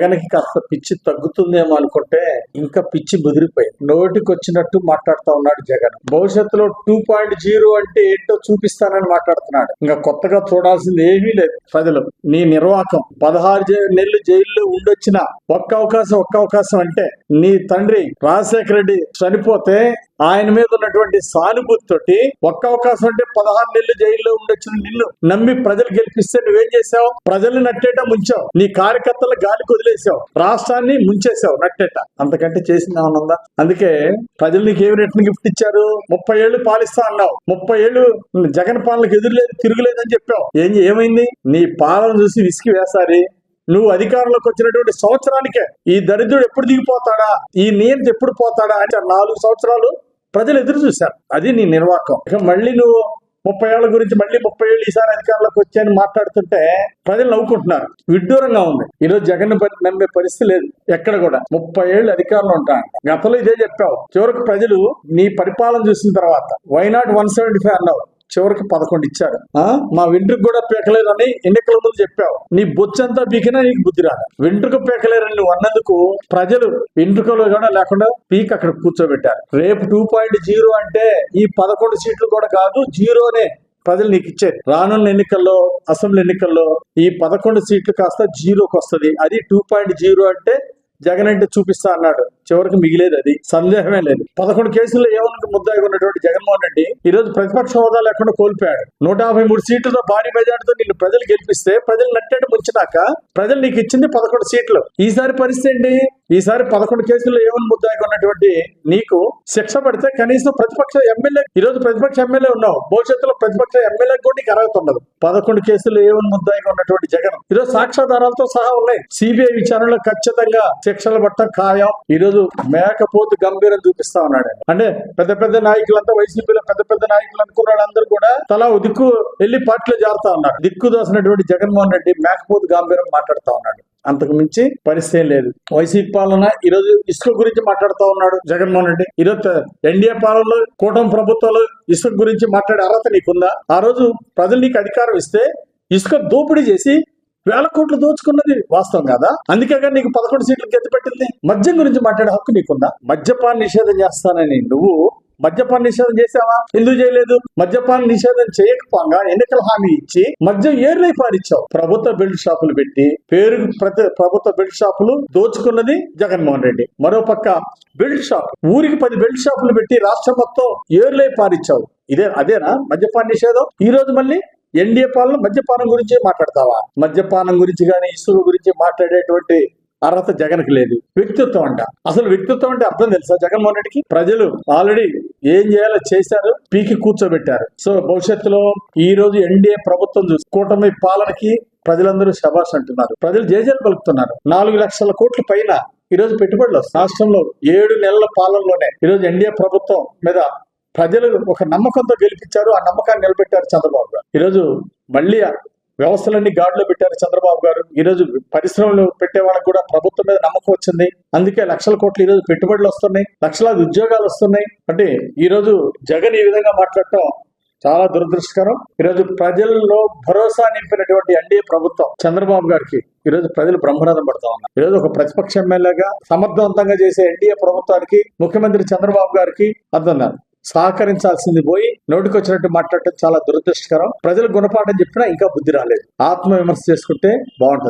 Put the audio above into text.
జగన్కి కాస్త పిచ్చి తగ్గుతుందేమో అనుకుంటే ఇంకా పిచ్చి ముదిరిపోయింది నోటికి వచ్చినట్టు మాట్లాడుతా ఉన్నాడు జగన్. భవిష్యత్తులో టూ పాయింట్ జీరో అంటే ఏంటో చూపిస్తానని మాట్లాడుతున్నాడు. ఇంకా కొత్తగా చూడాల్సింది ఏమీ లేదు ప్రజలు. నీ నిర్వాహకం పదహారు జై- నెలలు జైల్లో ఉండొచ్చిన ఒక్క అవకాశం ఒక్క అవకాశం అంటే నీ తండ్రి రాజశేఖర రెడ్డి చనిపోతే ఆయన మీద ఉన్నటువంటి సానుభూతితోటి ఒక్క అవకాశం అంటే పదహారు నెలలు జైల్లో ఉండొచ్చిన నిన్ను నమ్మి ప్రజలు గెలిపిస్తే నువ్వేం చేసావు? ప్రజల్ని నట్టేట ముంచావు. నీ కార్యకర్తల గాలికి వదిలేసావు. రాష్ట్రాన్ని ముంచేసావు నట్టేట. అంతకంటే చేసింది ఏమన్నా ఉందా? అందుకే ప్రజలు నీకు ఏమి రిటర్న్ గిఫ్ట్ ఇచ్చారు? ముప్పై ఏళ్ళు పాలిస్తా అన్నావు. ముప్పై ఏళ్ళు జగన్ పాలనకు ఎదురులేదు తిరుగులేదని చెప్పావు. ఏం ఏమైంది? నీ పాలన చూసి విసికి వేసారి. నువ్వు అధికారంలోకి వచ్చినటువంటి సంవత్సరానికే ఈ దరిద్రుడు ఎప్పుడు దిగిపోతాడా? ఈ నియంత ఎప్పుడు పోతాడా? అంటే నాలుగు సంవత్సరాలు ప్రజలు ఎదురు చూశారు. అది నీ నిర్వాకం. ఇక మళ్ళీ నువ్వు ముప్పై ఏళ్ళ గురించి మళ్ళీ ముప్పై ఏళ్ళు ఈసారి అధికారంలోకి వచ్చాయని మాట్లాడుతుంటే ప్రజలు నవ్వుకుంటున్నారు. విడ్డూరంగా ఉంది. ఈరోజు జగన్ నమ్మే పరిస్థితి లేదు. ఎక్కడ కూడా. ముప్పై ఏళ్ళు అధికారంలో ఉంటాను గతంలో ఇదే చెప్పావు. చివరకు ప్రజలు నీ పరిపాలన చూసిన తర్వాత why not one seventy five అన్నావు. చివరికి పదకొండు ఇచ్చారు. ఆ? మా వెంట్రుకు కూడా పీకలేరని ఎన్నికల ముందు చెప్పావు. నీ బొచ్చంతా పీకినా నీకు బుద్ధి రాదు. వెంట్రుక పీకలేరని నువ్వు అన్నందుకు ప్రజలు వెంట్రుకలు కూడా లేకుండా పీక్ అక్కడ కూర్చోబెట్టారు. రేపు టూ పాయింట్ జీరో అంటే ఈ పదకొండు సీట్లు కూడా కాదు జీరోనే ప్రజలు నీకు ఇచ్చేది. రానున్న ఎన్నికల్లో అసెంబ్లీ ఎన్నికల్లో ఈ పదకొండు సీట్లు కాస్త జీరోకి వస్తది అది టూ పాయింట్ జీరో అంటే జగన్ అంటే చూపిస్తా అన్నాడు. చివరికి మిగిలేదు అది. సందేహమే లేదు. పదకొండు కేసుల్లో ఏమన్నా ముద్దాయి ఉన్నటువంటి జగన్మోహన్ రెడ్డి ఈ రోజు ప్రతిపక్ష హోదా లేకుండా కోల్పోయాడు. నూట యాభై మూడు సీట్లతో భారీ మెజార్టీతో నిన్ను ప్రజలు గెలిపిస్తే ప్రజలు నట్టేట ముంచినాక ప్రజలు నీకు ఇచ్చింది పదకొండు సీట్లు. ఈసారి పరిస్థితి ఏంటి? ఈసారి పదకొండు కేసుల్లో ఏమని ముద్దాయి ఉన్నటువంటి నీకు శిక్ష పడితే కనీసం ప్రతిపక్ష ఎమ్మెల్యే ఈ రోజు ప్రతిపక్ష ఎమ్మెల్యే ఉన్నావు. భవిష్యత్తులో ప్రతిపక్ష ఎమ్మెల్యే కూడా నీకు అర్హత ఉండదు. పదకొండు కేసులు ఏమని ముద్దాయిగా ఉన్నటువంటి జగన్. ఈరోజు సాక్ష్యాధారాలతో సహా ఉన్నాయి. సిబిఐ విచారణలో ఖచ్చితంగా శిక్షలు పట్టడం ఖాయం. ఈ రోజు మేకపోతు గంభీరం చూపిస్తా ఉన్నాడు అంటే పెద్ద పెద్ద నాయకులంతా వైసీపీలో పెద్ద పెద్ద నాయకులు అనుకున్న వాళ్ళందరూ కూడా తలా దిక్కు వెళ్ళి పార్టీలో జారుతా ఉన్నారు దిక్కు దోసినటువంటి జగన్మోహన్ రెడ్డి మేకపోతు గంభీరం మాట్లాడుతా ఉన్నాడు. అంతకు మించి పరిస్థితి ఏం లేదు. వైసీపీ పాలన ఈ రోజు ఇసుక గురించి మాట్లాడుతూ ఉన్నాడు జగన్మోహన్ రెడ్డి. ఈరోజు ఎన్డీఏ పాలనలో కూటమి ప్రభుత్వాలు ఇసుక గురించి మాట్లాడే అర్హత నీకుందా? ఆ రోజు ప్రజలు నీకు అధికారం ఇస్తే ఇసుక దోపిడీ చేసి వేల కోట్లు దోచుకున్నది వాస్తవం కదా? అందుకే కానీ నీకు పదకొండు సీట్లు గెత్తి పెట్టింది. మద్యం గురించి మాట్లాడే హక్కు నీకుందా? మద్యపాన్ని నిషేధం చేస్తానని నువ్వు మద్యపాన నిషేధం చేసావా ఎందుకు చేయలేదు? మద్యపాన నిషేధం చేయకపోగా ఎన్నికల హామీ ఇచ్చి మద్యం ఏర్లై పారిచ్చావు ప్రభుత్వ బెల్ట్ షాపులు పెట్టి పేరు ప్రతి ప్రభుత్వ బెల్ట్ షాపులు దోచుకున్నది జగన్మోహన్ రెడ్డి. మరో పక్క బెల్ట్ షాప్ ఊరికి పది బెల్ట్ షాపులు పెట్టి రాష్ట్రం మొత్తం ఏర్లై పారిచ్చావు ఇదే అదేనా మద్యపాన నిషేధం? ఈ రోజు మళ్ళీ ఎన్డీఏ పాలన మద్యపానం గురించి మాట్లాడతావా? మద్యపానం గురించి కానీ ఇసుక గురించి మాట్లాడేటువంటి అర్హత జగన్కి లేదు. వ్యక్తిత్వం అంట. అసలు వ్యక్తిత్వం అంటే అర్థం తెలుసా జగన్మోహన్ రెడ్డికి? ప్రజలు ఆల్రెడీ ఏం చేయాలో చేశారు పీకి కూర్చోబెట్టారు. సో భవిష్యత్తులో ఈ రోజు ఎన్డీఏ ప్రభుత్వం చూసి కూటమి పాలనకి ప్రజలందరూ శబాష్ అంటున్నారు. ప్రజలు జేజేలు పలుకుతున్నారు. నాలుగు లక్షల కోట్ల పైన ఈ రోజు పెట్టుబడులు రాష్ట్రంలో ఏడు నెలల పాలనలోనే ఈ రోజు ఎన్డీఏ ప్రభుత్వం మీద ప్రజలు ఒక నమ్మకంతో గెలిపించారు ఆ నమ్మకాన్ని నిలబెట్టారు చంద్రబాబు గారు. ఈరోజు మళ్ళీ వ్యవస్థలన్నీ గాడిలో పెట్టారు చంద్రబాబు గారు. ఈరోజు పరిశ్రమలు పెట్టే వాళ్ళకి కూడా ప్రభుత్వం మీద నమ్మకం వచ్చింది. అందుకే లక్షల కోట్లు ఈరోజు పెట్టుబడులు వస్తున్నాయి లక్షలాది ఉద్యోగాలు వస్తున్నాయి. అంటే ఈరోజు జగన్ ఈ విధంగా మాట్లాడటం చాలా దురదృష్టకరం. ఈరోజు ప్రజల్లో భరోసా నింపినటువంటి ఎన్డీఏ ప్రభుత్వం చంద్రబాబు గారికి ఈరోజు ప్రజలు బ్రహ్మరథం పడతా ఉన్నారు. ఈరోజు ఒక ప్రతిపక్ష ఎమ్మెల్యేగా సమర్థవంతంగా చేసే ఎన్డీఏ ప్రభుత్వానికి ముఖ్యమంత్రి చంద్రబాబు గారికి అర్థం సహకరించాల్సింది పోయి నోటికొచ్చినట్టు మాట్లాడటం చాలా దురదృష్టకరం. ప్రజలు గుణపాఠం చెప్పినా ఇంకా బుద్ధి రాలేదు. ఆత్మ విమర్శ చేసుకుంటే బాగుంటది.